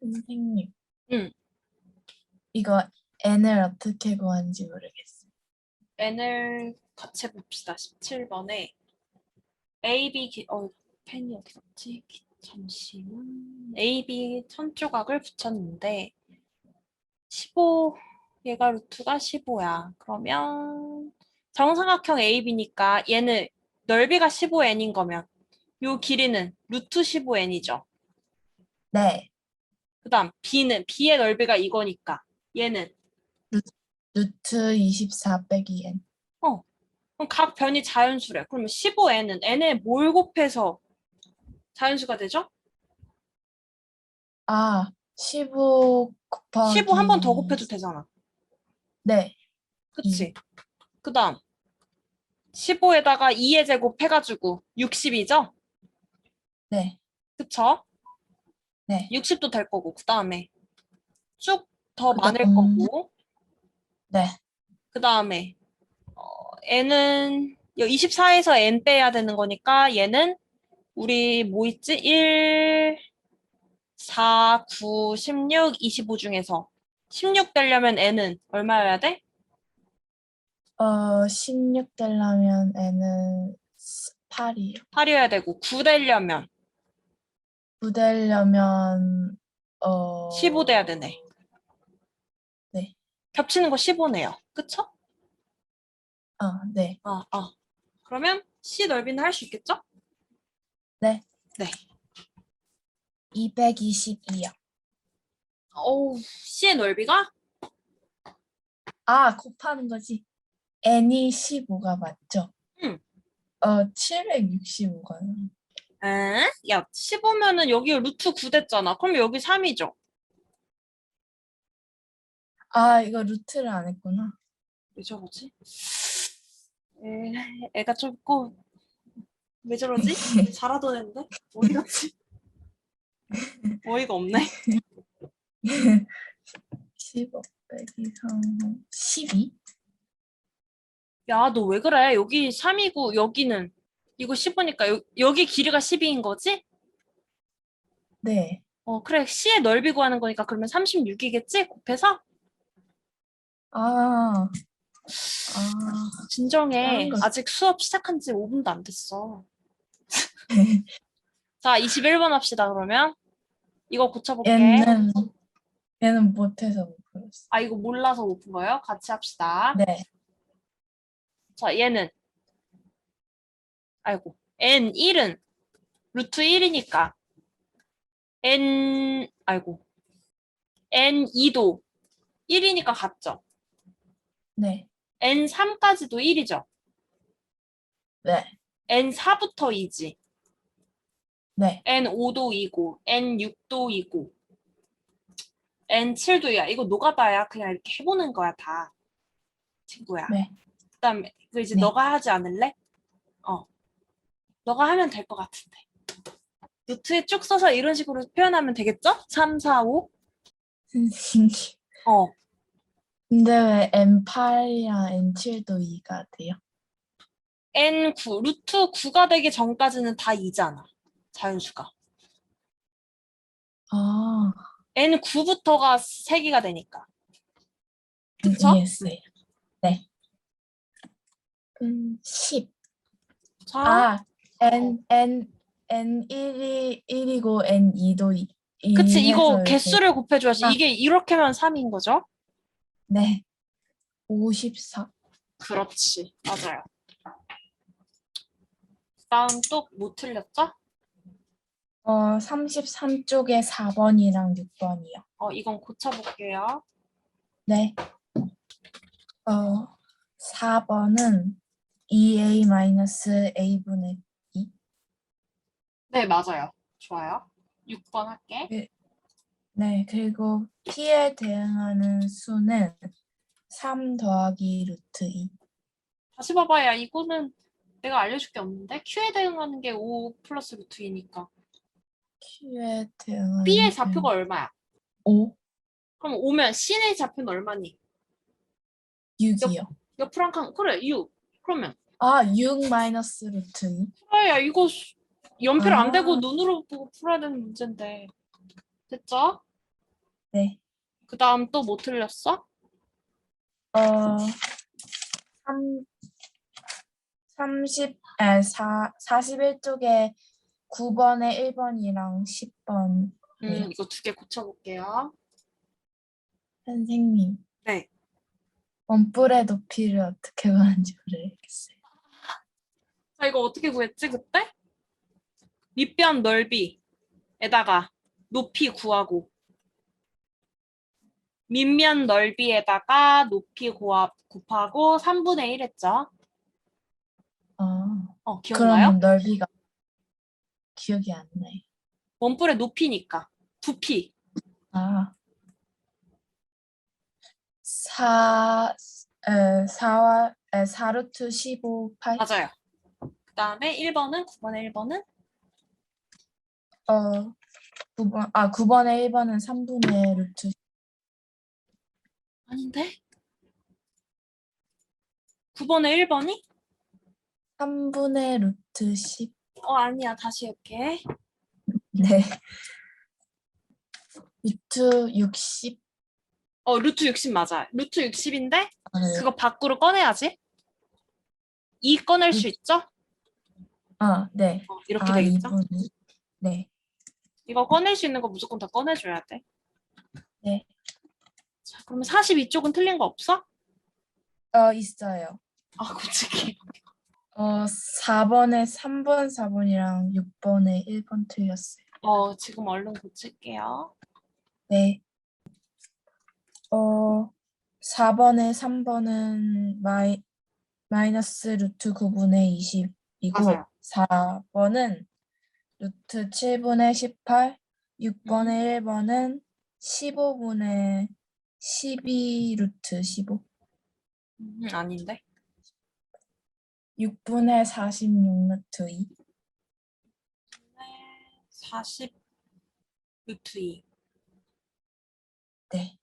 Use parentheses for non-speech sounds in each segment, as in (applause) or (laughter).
선생님. 응. 이거 n을 어떻게 구하는지 모르겠어요. n을 같이 해봅시다. 17번에 A, B, 기, 어, 펜이 어디 갔지? 기- 잠시만. A, B 천 조각을 붙였는데 15, 얘가 루트가 15야. 그러면 정삼각형 AB니까 얘는 넓이가 15n인 거면 요 길이는 루트 15n이죠. 네. 그 다음 B는 B의 넓이가 이거니까 얘는 루트 24 빼기 n. 그럼 각 변이 자연수래. 그러면 15n은 n에 뭘 곱해서 자연수가 되죠? 아, 15 곱하기 15 한 번 더 곱해도 되잖아. 네. 그치? 그 다음 15에다가 2의 제곱 해가지고 60이죠? 네. 그쵸? 네. 60도 될 거고 그 다음에 쭉더 그다음- 많을 거고 네. 그 다음에 어, n은 24에서 n 빼야 되는 거니까 얘는 우리 뭐 있지? 1, 4, 9, 16, 25 중에서 16 되려면 n은 얼마여야 돼? 어, 16 되려면 n은 8이요. 8이어야 되고 9 되려면 9 되려면 어 15 돼야 되네. 네. 겹치는 거 15네요. 그쵸? 아, 네. 아, 아. 그러면 C 넓이는 할 수 있겠죠? 네. 네. 222요. 어우, C의 넓이가? 아, 곱하는 거지. n이 15가 맞죠? 응. 어, 765가. 에? 야, 15면은 여기 루트 9 됐잖아. 그럼 여기 3이죠? 아, 이거 루트를 안 했구나. 왜 저러지? 에, 애가 좁고 왜 저러지? (laughs) 잘하던 애인데? 어디 갔지? 어이가 없네. (laughs) 15 빼기 3, 12? 야, 너 왜 그래? 여기 3이고 여기는 이거 15니까 여, 여기 길이가 12인 거지? 네. 어, 그래. C의 넓이 구하는 거니까 그러면 36이겠지? 곱해서? 아, 아, 진정해. 거- 아직 수업 시작한 지 5분도 안 됐어. (laughs) 자, 21번 합시다, 그러면. 이거 고쳐볼게. 얘는, 얘는 못해서 못 풀었어. 아, 이거 몰라서 못 푼 거예요? 같이 합시다. 네. 자, 얘는. 아이고. N1은 루트 1이니까. N, 아이고. N2도 1이니까 같죠? 네. N3까지도 1이죠? 네. N4부터 2지. 네. N5도 2고, N6도 2고, N7도 2야. 이거 노가다야. 그냥 이렇게 해보는 거야, 다. 친구야. 네. 그 다음에, 이거 이제 네. 너가 하지 않을래? 어. 너가 하면 될 것 같은데. 노트에 쭉 써서 이런 식으로 표현하면 되겠죠? 3, 4, 5? 선생님. 어. 근데 왜 N8이랑 N7도 2가 돼요? N9, 루트 9가 되기 전까지는 다 2잖아. 자연수가. 아, N9부터가 3개가 되니까. 그쵸? 이해했어요. 네. 음, 10. 자, 아, N, N, N1이 1이고 N2도 2. 그치. 이거 개수를 곱해줘야지. 아. 이게 이렇게면 3인 거죠? 네. 54. 그렇지. 맞아요. 다음 또 뭐 틀렸죠? 어, 33쪽에 4번이랑 6번이요. 어, 이건 고쳐볼게요. 네. 어, 4번은 2a-a분의 네, 맞아요. 좋아요. 6번 할게. 네, 그리고 p에 대응하는 수는 3 더하기 루트 2. 다시 봐봐야 이거는 내가 알려줄 게 없는데 Q에 대응하는 게 5 플러스 루트 2니까 q에 대응하는 B의 좌표가 얼마야? 5, 그럼 5면 C의 좌표는 얼마니? 6이요. 옆으로 한 칸, 그래, 6. 그러면 아, 6 마이너스 루트 2. 그래, 야 이거 수- 연필 안 아. 대고 눈으로 보고 풀어야 되는 문제인데 됐죠? 네. 그 다음 또 뭐 틀렸어? 어, 3, 30, 에, 4, 41쪽에 9번에 1번이랑 10번. 음, 네. 이거 두 개 고쳐볼게요. 선생님, 네. 원뿔의 높이를 어떻게 구하는지 모르겠어요. 자, 이거 어떻게 구했지, 그때? 밑변 넓이에다가 높이 구하고 밑면 넓이에다가 높이 고합, 곱하고 3분의 1 했죠? 어, 어, 기억나요? 그러면 넓이가 기억이 안 나요. 원뿔의 높이니까. 부피. 아, 4, 에, 4와, 에, 4루트 15, 8. 맞아요. 그 다음에 1번은, 9번의 1번은? 어, 9번, 아, 9번에 1번은 3분의 루트. 아닌데? 9번의 1번이? 3분의 루트 10. 어, 아니야. 다시 할게. 네. 루트 60. 어, 루트 60 맞아요. 루트 60인데 아, 네. 그거 밖으로 꺼내야지. 2 꺼낼 수 있죠? 아, 네. 어, 이렇게 아, 되겠죠? 2분이. 네. 이거 꺼낼 수 있는 거 무조건 다 꺼내줘야 돼. 네. 자, 그러면 42쪽은 틀린 거 없어? 어, 있어요. 아, 고치기. 어, 4번에 3번, 4번이랑 6번에 1번 틀렸어요. 어, 지금 얼른 고칠게요. 네. 어, 4번에 3번은 마이, 마이너스 루트 9분의 20이고, 맞아요. 4번은 루트 7분의 18, 6번에 1번은 15분의 12 루트 15, 음, 아닌데. 6분의 46 루트 2. 40 루트 2. 네.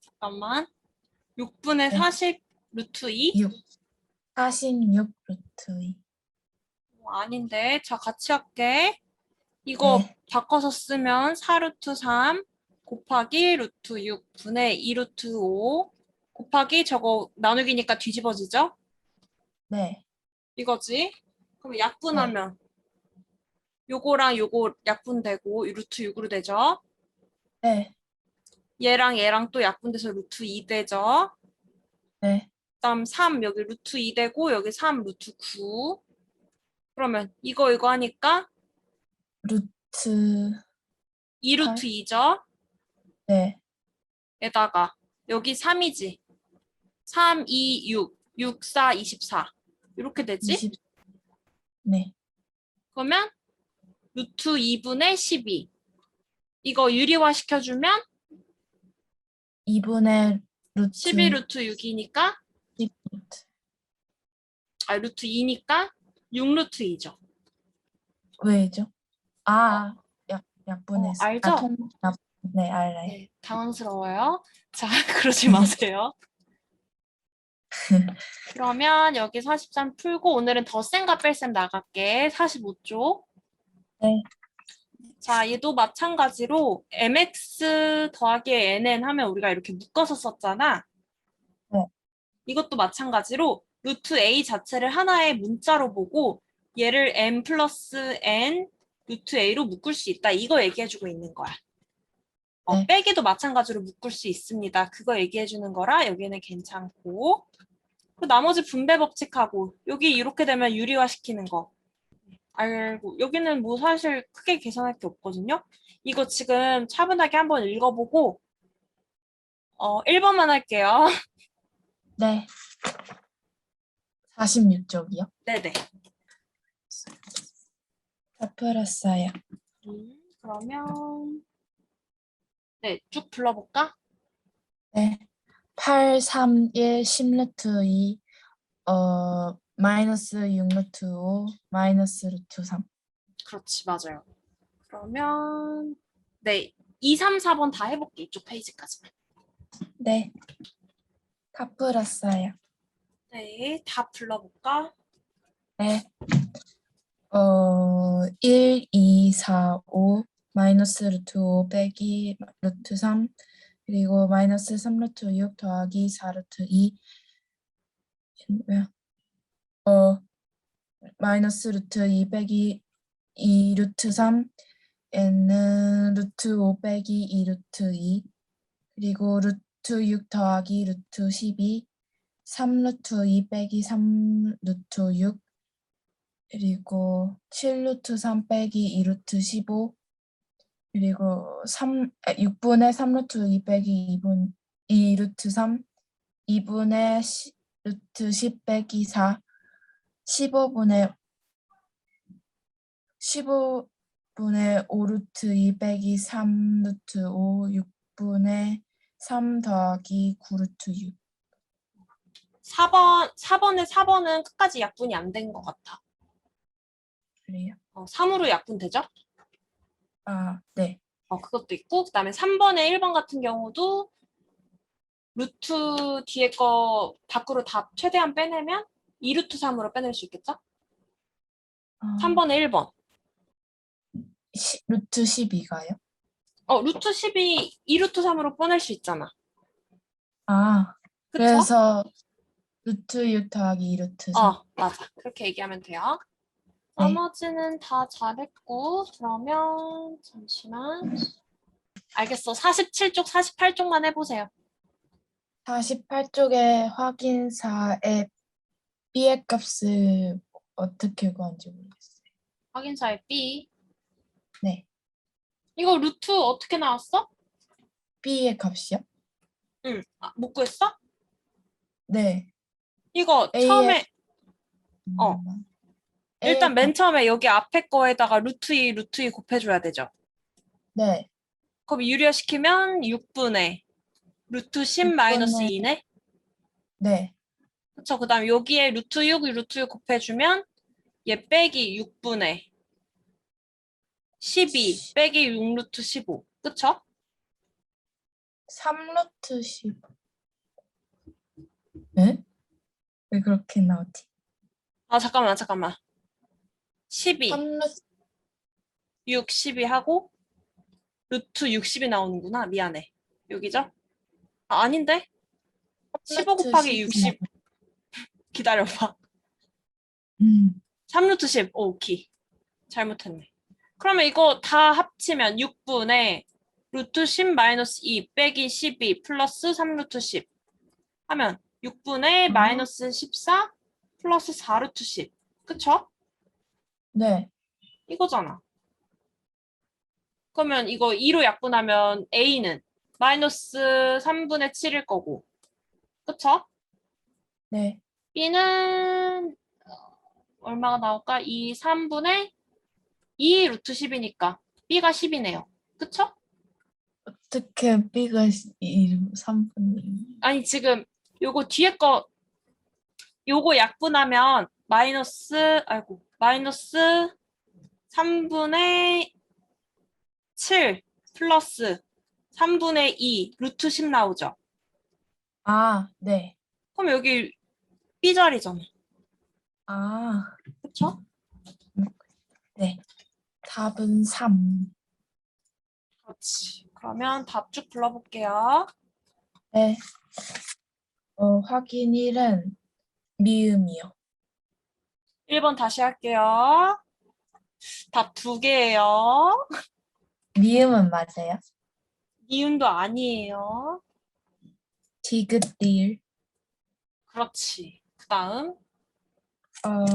잠깐만. 6분의 네. 40 루트 2? 6. 46 루트 2. 어, 아닌데. 자, 같이 할게. 이거 네. 바꿔서 쓰면 4 루트 3 곱하기 루트 6 분의 2 루트 5 곱하기 저거 나누기니까 뒤집어지죠? 네. 이거지? 그럼 약분하면 요거랑 요거 약분되고 이 루트 6으로 되죠? 네. 얘랑 얘랑 또 약분돼서 루트 2 되죠? 네. 그다음 3 여기 루트 2 되고 여기 3 루트 9 그러면 이거 이거 하니까 루트 2 루트 2죠? 네. 에다가 여기 3이지 3, 2, 6 6, 4, 24 이렇게 되지? 20. 네. 그러면 루트 2분의 12 이거 유리화 시켜주면 2분의 루트 12 루트 6이니까 10 루트. 아 루트 2니까 6 루트 2죠. 왜죠? 아, 약 약분해서. 어, 알죠? 아, 통, 약, 네, 알아요. 네, 당황스러워요. (laughs) 자, 그러지 마세요. (laughs) 그러면 여기 43 풀고 오늘은 덧셈과 뺄셈 나갈게. 45쪽. 네. 자, 얘도 마찬가지로 mx 더하기 nn 하면 우리가 이렇게 묶어서 썼잖아. 네. 이것도 마찬가지로 루트 a 자체를 하나의 문자로 보고 얘를 m 플러스 n 루트 a로 묶을 수 있다. 이거 얘기해주고 있는 거야. 어, 네. 빼기도 마찬가지로 묶을 수 있습니다. 그거 얘기해주는 거라 여기는 괜찮고 그 나머지 분배 법칙하고 여기 이렇게 되면 유리화 시키는 거 알고 여기는 뭐 사실 크게 계산할 게 없거든요. 이거 지금 차분하게 한번 읽어보고 어 1번만 할게요. (laughs) 네. 46쪽이요? 네네. 다 풀었어요. 음, 그러면 네 쭉 불러볼까? 네. 8, 3, 1, 10 루트 2, 어, 마이너스 6 루트 5, 마이너스 루트 3. 그렇지 맞아요. 그러면 네 2, 3, 4번 다 해볼게 이쪽 페이지까지만. 네. 다 풀었어요. 네, 다 불러볼까? 네. 어, 1, 2, 4, 5 마이너스 루트 5 빼기 루트 3 그리고 마이너스 3 루트 6 더하기 4 루트 2 뭐야? 어, 마이너스 루트 2 빼기 2 루트 3 n은 루트 5 빼기 2 루트 2 그리고 루트 6 더하기 루트 12 3 루트 2 빼기 3 루트 6 그리고 7 루트 3 빼기 2 루트 15 그리고 3 6분의 3 루트 2 빼기 2분 2 루트 3 2분의 시, 루트 10 빼기 4 15분의 15분의 5 루트 2 빼기 3 루트 5 6분의 3 더하기 9 루트 6 4번, 4번에 4번은 끝까지 약분이 안 된 것 같아. 그래요? 어, 3으로 약분 되죠? 아, 네. 어, 그것도 있고, 그 다음에 3번에 1번 같은 경우도 루트 뒤에 거 밖으로 다 최대한 빼내면 2루트 3으로 빼낼 수 있겠죠? 아, 3번에 1번. 시, 루트 12가요? 어, 루트 10이 2루트 3으로 빼낼 수 있잖아. 아, 그쵸? 그래서 루트 6 더하기 2 루트 3. 어, 맞아. 그렇게 얘기하면 돼요. 네. 나머지는 다 잘했고, 그러면, 잠시만. 알겠어. 47쪽, 48쪽만 해보세요. 48쪽에 확인사의 b의 값을 어떻게 구한지 모르겠어요. 확인사의 B. 네. 이거 루트 어떻게 나왔어? b의 값이요? 응. 아, 못 구했어? 네. 이거 A의 처음에, 어. 잠깐만. 일단 맨 값- 처음에 여기 앞에 거에다가 루트 2, 루트 2 곱해줘야 되죠. 네. 그럼 유리화시키면 6분의 루트 10 마이너스 6분의 2네? 네. 그쵸. 그 다음 여기에 루트 6, 루트 6 곱해주면 얘 빼기 6분의 12 빼기 6 루트 15. 그쵸? 3 루트 10. 네? 왜 그렇게 나오지? 아, 잠깐만, 잠깐만. 12, 3 루트 6, 12 하고 루트 60이 나오는구나. 미안해. 여기죠? 아, 아닌데? 15 곱하기 60. 기다려봐. 음. 3루트 10. 오, 오케이. 잘못했네. 그러면 이거 다 합치면 6분의 루트 10 마이너스 2 빼기 12 플러스 3루트 10 하면 6분의 음. 마이너스 14 플러스 4루트 10. 그쵸? 네. 이거잖아. 그러면 이거 2로 약분하면 A는 마이너스 3분의 7일 거고. 그쵸? 네. B는 어, 얼마가 나올까? 2, 3분의 2 루트 10이니까 B가 10이네요. 그쵸? 어떻게 b가 3분의 2? 아니 지금 요거 뒤에 거 요거 약분하면 마이너스 아이고 마이너스 3분의 7 플러스 3분의 2 루트 10 나오죠. 아, 네. 그럼 여기 B 자리잖아. 아, 그쵸? 네. 답은 3. 그렇지. 그러면 답 쭉 불러볼게요. 네. 어, 확인 1은 미음이요. 1번 다시 할게요. 답 두 개예요. 미음은 맞아요? 이윤도 아니에요. 디귿 딜. 그렇지. 그 다음 어,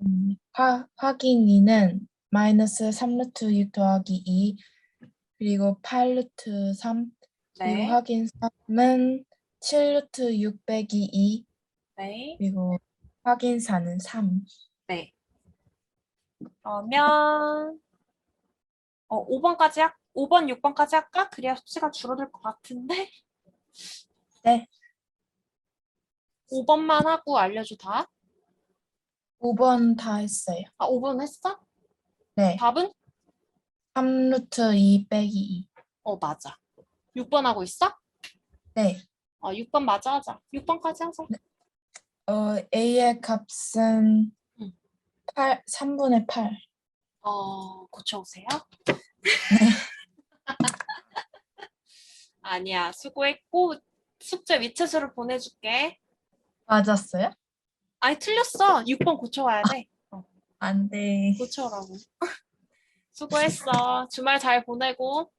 음, 화, 확인 2는 마이너스 3 루트 6 더하기 2 그리고 8 루트 3 그리고 네, 확인 3은 7 루트 6 빼기 2 네, 그리고 확인 4는 3. 네. 그러면 어 5번까지 할 5번, 6번까지 할까? 그래야 숙제가 줄어들 것 같은데. 네. 5번만 하고 알려줘 다. 5번 다 했어요. 아 5번 했어? 네. 답은? 3 루트 2 빼기 2. 어 맞아. 6번 하고 있어? 네. 어 6번 맞아 하자. 6번까지 하자. 어, A의 값은 응. 8, 3분의 8. 어, 고쳐오세요. (laughs) 아니야, 수고했고, 숙제 위챗으로 보내줄게. 맞았어요? 아니, 틀렸어. 6번 고쳐와야 돼. 안 돼. 고쳐라고. (laughs) 수고했어. 주말 잘 보내고.